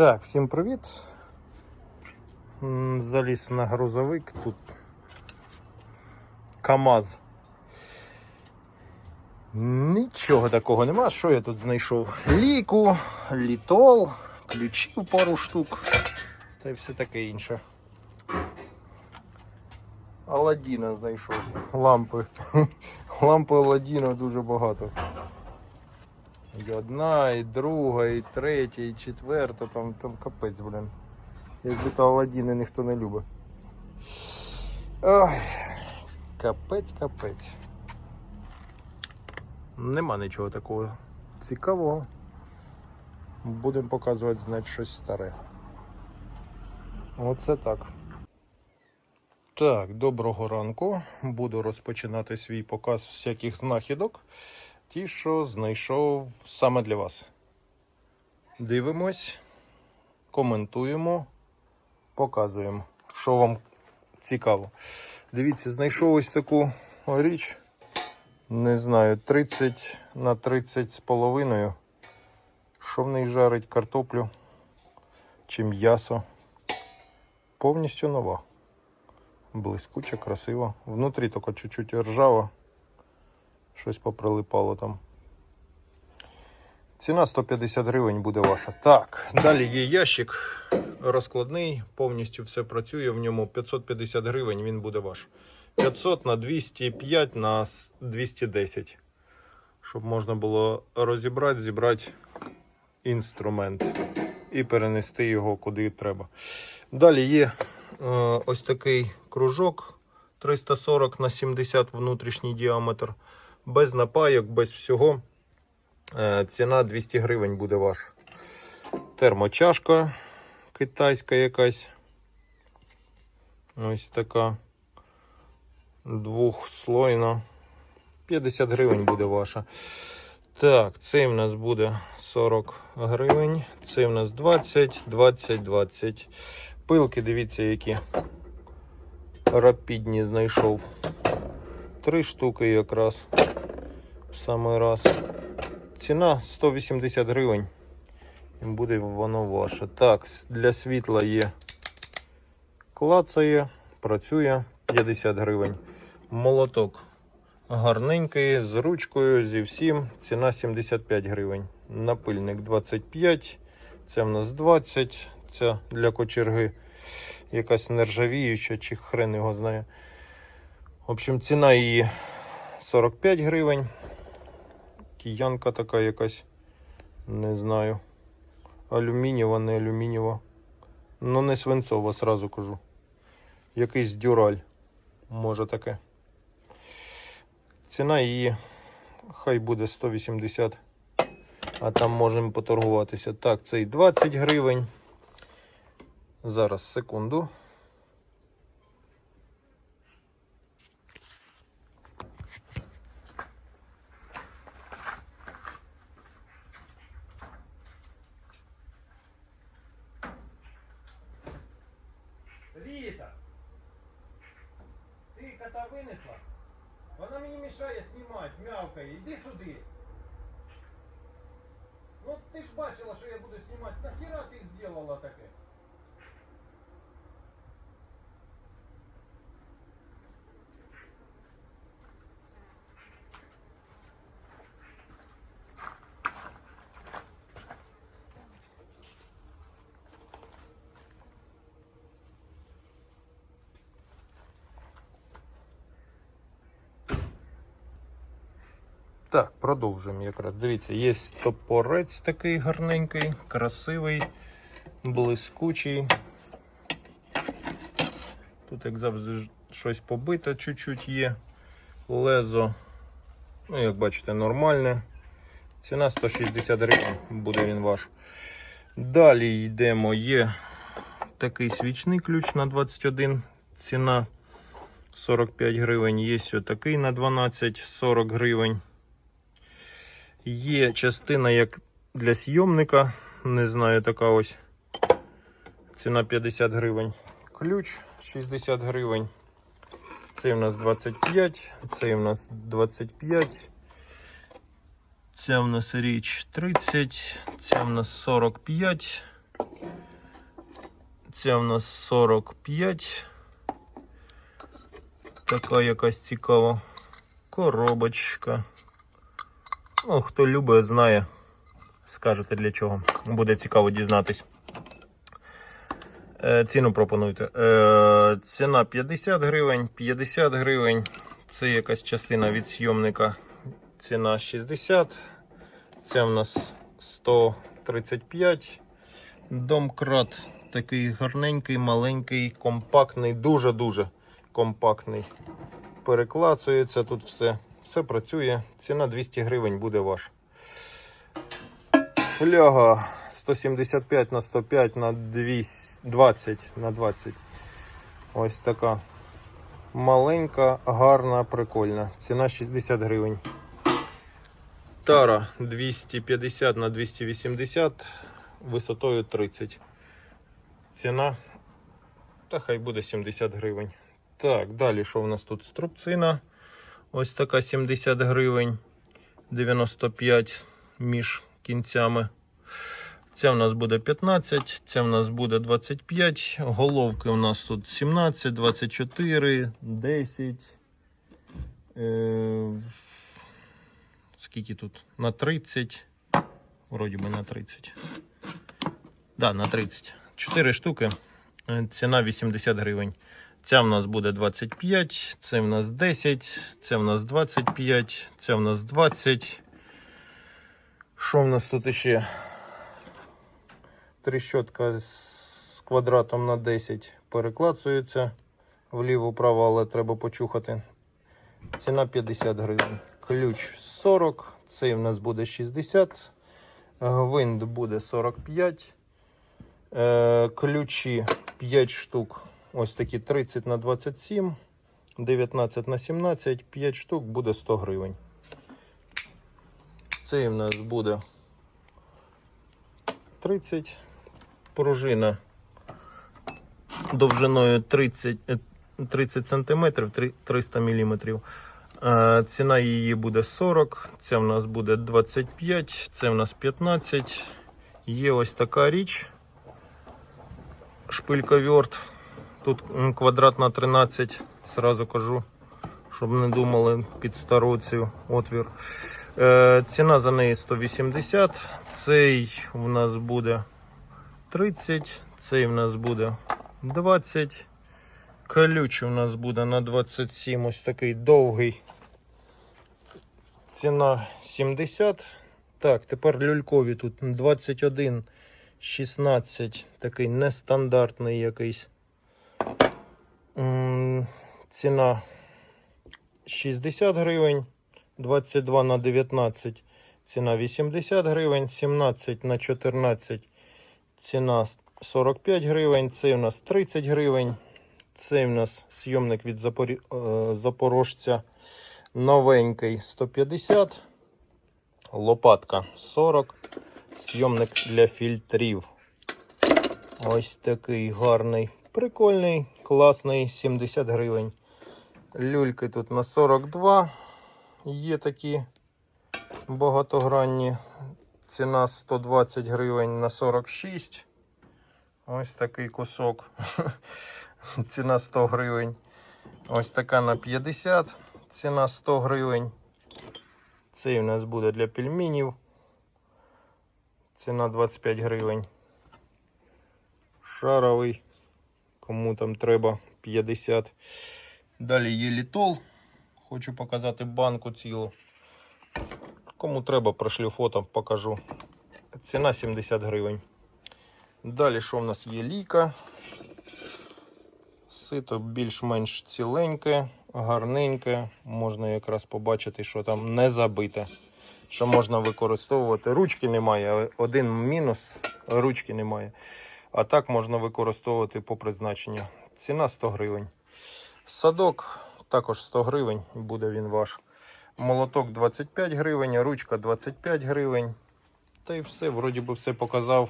Так, всім привіт. Заліз на грузовик. Тут КАМАЗ. Нічого такого нема. Що я тут знайшов? Ліку, літол, ключів пару штук та й все таке інше. Аладдіна знайшов. Лампи. Лампи Аладдіна дуже багато. І одна, і друга, і третя, і четверта, там, там капець, блін. Якби то Аладдіни ніхто не любить. Ой, капець, капець. Нема нічого такого цікавого. Будемо показувати, значить, щось старе. Оце так. Так, доброго ранку. Буду розпочинати свій показ всяких знахідок. Ті, що знайшов саме для вас. Дивимось, коментуємо, показуємо, що вам цікаво. Дивіться, знайшов ось таку річ. Не знаю, 30 на 30 з половиною. Що в неї жарить картоплю чи м'ясо. Повністю нова. Блискуча, красива. Внутрі тільки чуть-чуть ржава. Щось поприлипало там. Ціна 150 гривень буде ваша. Так, далі є ящик розкладний, повністю все працює. В ньому 550 гривень він буде ваш. 500 на 205 на 210. Щоб можна було розібрати, зібрати інструмент і перенести його куди треба. Далі є е, ось такий кружок 340 на 70 внутрішній діаметр. Без напайок, без всього. Е, Ціна 200 гривень буде ваш. Термочашка китайська якась. Ось така. Двохслойна. 50 гривень буде ваша. Так, цей в нас буде 40 гривень. Цей в нас 20, 20, 20. Пилки, дивіться, які рапідні знайшов. Три штуки якраз. В самий раз. Ціна 180 гривень. І буде воно ваше. Так, для світла є. Клацає, працює 50 гривень. Молоток гарненький, з ручкою, зі всім. Ціна 75 гривень. Напильник 25. Це в нас 20. Це для кочерги якась нержавіюча, чи хрен його знає. В общем, ціна її 45 гривень. Киянка така якась. Не знаю. Алюмінієва, не алюмінієва. Ну, не свинцова, сразу кажу. Якийсь дюраль. Може таке. Ціна її хай буде 180. А там можемо поторгуватися. Так, цей 20 гривень. Зараз секунду. Винесла? Вона мені мішає знімати, мявкає. Іди сюди. Ну ти ж бачила, що я буду знімати. Нахіра ти зробила таке? Так, продовжуємо якраз. Дивіться, є топорець такий гарненький, красивий, блискучий. Тут, як завжди, щось побите чуть-чуть є. Лезо, ну, як бачите, нормальне. Ціна 160 гривень, буде він ваш. Далі йдемо. Є такий свічний ключ на 21. Ціна 45 гривень. Є ось такий на 12, 40 гривень. Є частина як для зйомника, не знаю, така ось ціна 50 гривень. Ключ 60 гривень. Цей у нас 25, цей у нас 25. Ця в нас річ 30, ця в нас 45. Це в нас 45. Така якась цікава коробочка. Ну, хто любить, знає. Скажете для чого. Буде цікаво дізнатись. Е, ціну пропонуйте. Е, ціна 50 гривень, 50 гривень. Це якась частина від зйомника. Ціна 60. Це в нас 135. Домкрат такий гарненький, маленький, компактний, дуже-дуже компактний. Переклацується тут все. Все працює. Ціна 200 гривень буде ваш. Фляга 175 на 105 на 20 на 20. Ось така. Маленька, гарна, прикольна. Ціна 60 гривень. Тара 250 на 280 висотою 30. Ціна. Та хай буде 70 гривень. Так, далі що в нас тут? Струбцина. Ось така 70 гривень. 95 між кінцями. Це в нас буде 15, це в нас буде 25. Головки у нас тут 17, 24, 10. Е, скільки тут? На 30. Вроді би на 30. Да, на 30. 4 штуки. Е, Ціна 80 гривень. Ця в нас буде 25, це в нас 10, це в нас 25, це в нас 20. Що в нас тут ще? Тріщотка з квадратом на 10 переклацується вліво-право, але треба почухати. Ціна 50 гривень. Ключ 40, цей в нас буде 60, гвинт буде 45. Е, Ключі 5 штук. Ось такі 30 на 27, 19 на 17, 5 штук буде 100 гривень. Цей в нас буде 30 пружина довжиною 30, е, 30 см, 300 мм. Е, Ціна її буде 40, це в нас буде 25, це в нас 15. Є ось така річ. Шпильковерт. Тут квадрат на 13, сразу кажу, щоб не думали під стару цю отвір. Е, ціна за неї 180. Цей у нас буде 30, цей у нас буде 20. Колючий у нас буде на 27, ось такий довгий. Ціна 70. Так, тепер люлькові тут 21, 16, такий нестандартний якийсь. Ціна 60 гривень, 22 на 19, ціна 80 гривень, 17 на 14, ціна 45 гривень, цей у нас 30 гривень, цей у нас зйомник від Запорі... е, Запорожця новенький 150, лопатка 40, зйомник для фільтрів. Ось такий гарний, прикольний, класний, 70 гривень. Люльки тут на 42. Є такі багатогранні. Ціна 120 гривень на 46. Ось такий кусок. Ціна 100 гривень. Ось така на 50. Ціна 100 гривень. Цей у нас буде для пельменів. Ціна 25 гривень. Шаровий. Кому там треба 50. Далі є літол. Хочу показати банку цілу. Кому треба, пришлю фото, покажу. Ціна 70 гривень. Далі що в нас є ліка. Сито більш-менш ціленьке, гарненьке. Можна якраз побачити, що там не забите. Що можна використовувати. Ручки немає. Один мінус ручки немає. А так можна використовувати по призначенню. Ціна 100 гривень. Садок також 100 гривень, буде він ваш. Молоток 25 гривень, ручка 25 гривень. Та й все, вроді би все показав.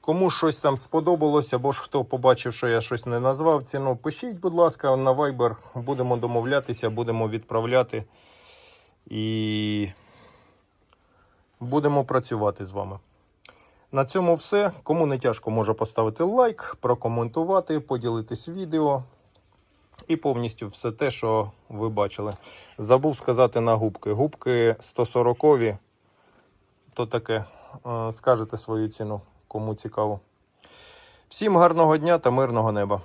Кому щось там сподобалось, або ж хто побачив, що я щось не назвав ціну, пишіть, будь ласка, на Viber. Будемо домовлятися, будемо відправляти. І будемо працювати з вами. На цьому все. Кому не тяжко, може поставити лайк, прокоментувати, поділитись відео. І повністю все те, що ви бачили. Забув сказати на губки. Губки 140 то таке. Е, Скажете свою ціну, кому цікаво. Всім гарного дня та мирного неба.